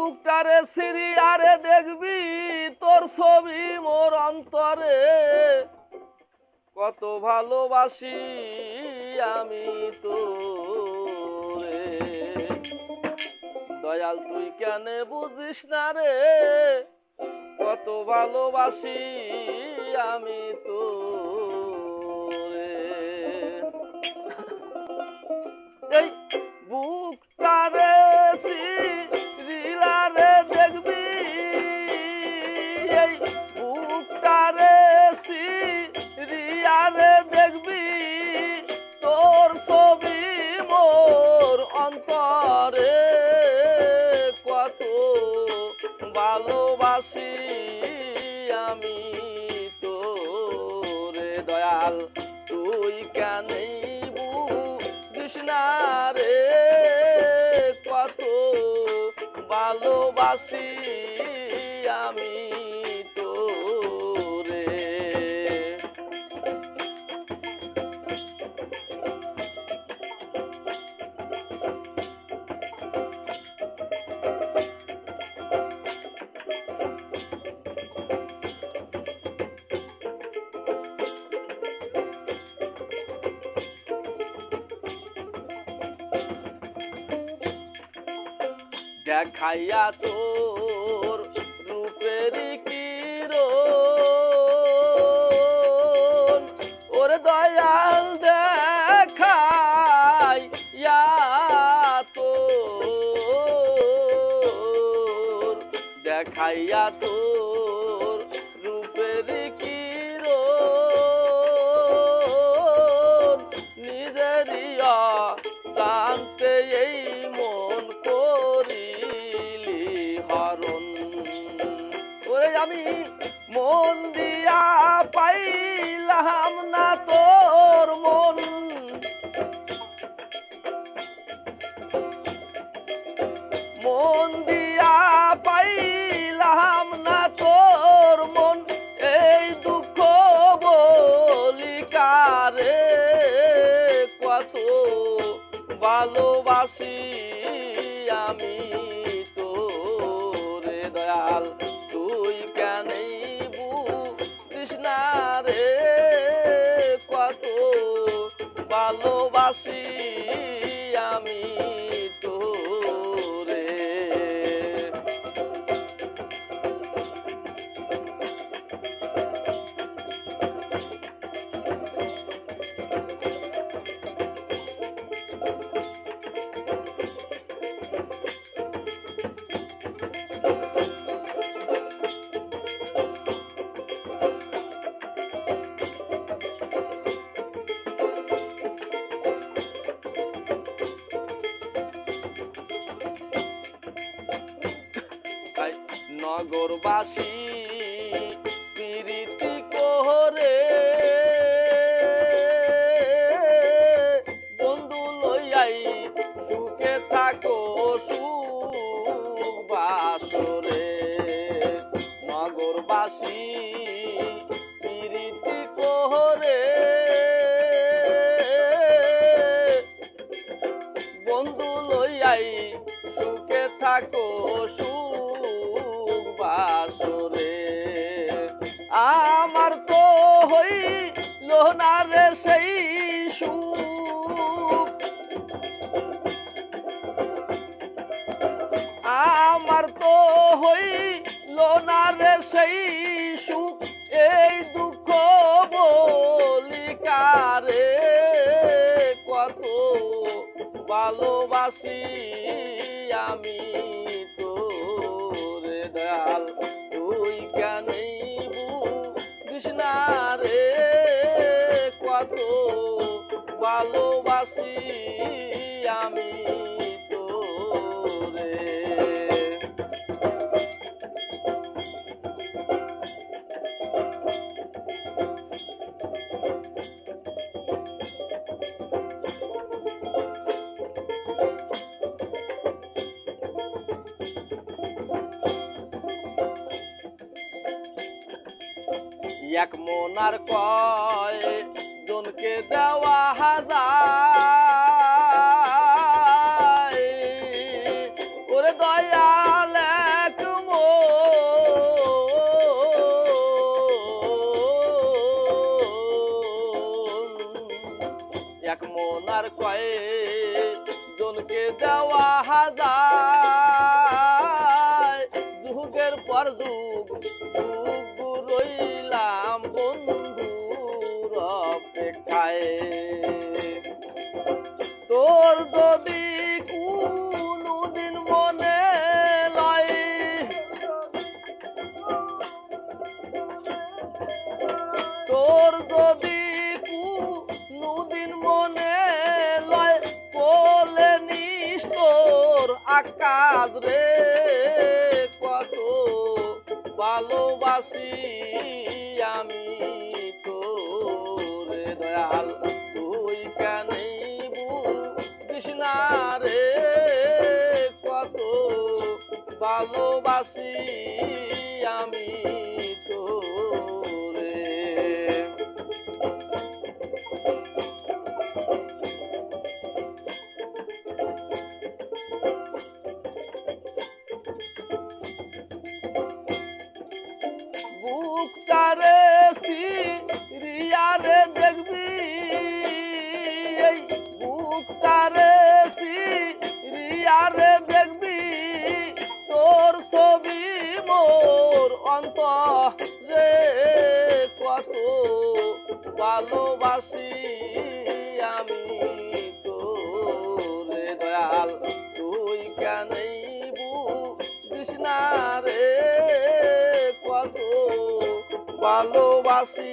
বুকটারে সিরি আরে দেখবি, তোর ছবি মোর অন্তরে। কত ভালোবাসি আমি তোরে। দয়াল, তুই কেন বুঝিস না রে? কত ভালোবাসি আমি তোরে। দয়াল দেখাইয়া তোর রূপের কিরণ। ওর দয়াল দেখাইয়া তোর দেখাইয়া তোর মন দিয়া পাইলাম না তোর মন। মন দিয়া পাইলাম না তোর মন। এই দুঃখ বলি কারে? কত ভালোবাসি আমি। ভালোবাসি আমি। নগরবাসী প্রীতি কোহরে। বন্ধু লইয়াই সুখে থাকো সুবাসরে। নগরবাসী তো হইল না রে সেই সুখ। আমার তো হইল না সেই সুখ। এই দুঃখ বলি কারে? কত ভালোবাসি আমি। এক মোনার কয়, জনকে দেওয়া হাজার। ওরে দয়াল এক এক মোনার কয়, জনকে দেওয়া হাজার। যুগের পর যুগ রইলা bye. caminho. অনন্ত রে কত ভালোবাসি আমি তোরে দয়াল তুই কেনই বুঝিস রে? কত ভালোবাসি